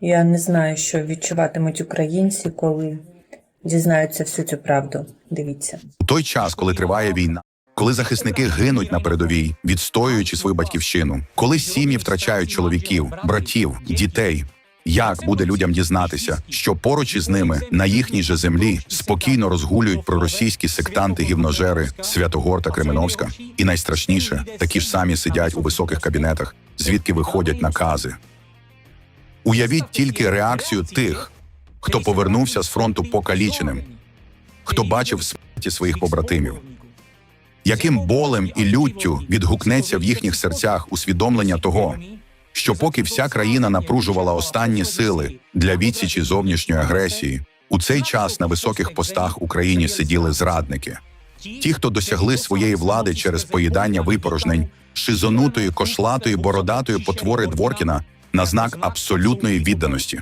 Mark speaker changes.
Speaker 1: Я не знаю, що відчуватимуть українці, коли дізнаються всю цю правду. Дивіться.
Speaker 2: Той час, коли триває війна, коли захисники гинуть на передовій, відстоюючи свою батьківщину, коли сім'ї втрачають чоловіків, братів, дітей. Як буде людям дізнатися, що поруч із ними на їхній же землі спокійно розгулюють проросійські сектанти гівножери Святогор та Кременовська, і найстрашніше такі ж самі сидять у високих кабінетах, звідки виходять накази. Уявіть тільки реакцію тих, хто повернувся з фронту покаліченим, хто бачив смерті своїх побратимів. Яким болем і люттю відгукнеться в їхніх серцях усвідомлення того, що поки вся країна напружувала останні сили для відсічі зовнішньої агресії, у цей час на високих постах Україні сиділи зрадники, ті, хто досягли своєї влади через поїдання випорожнень, шизонутої, кошлатої, бородатої потвори Дворкіна на знак абсолютної відданості.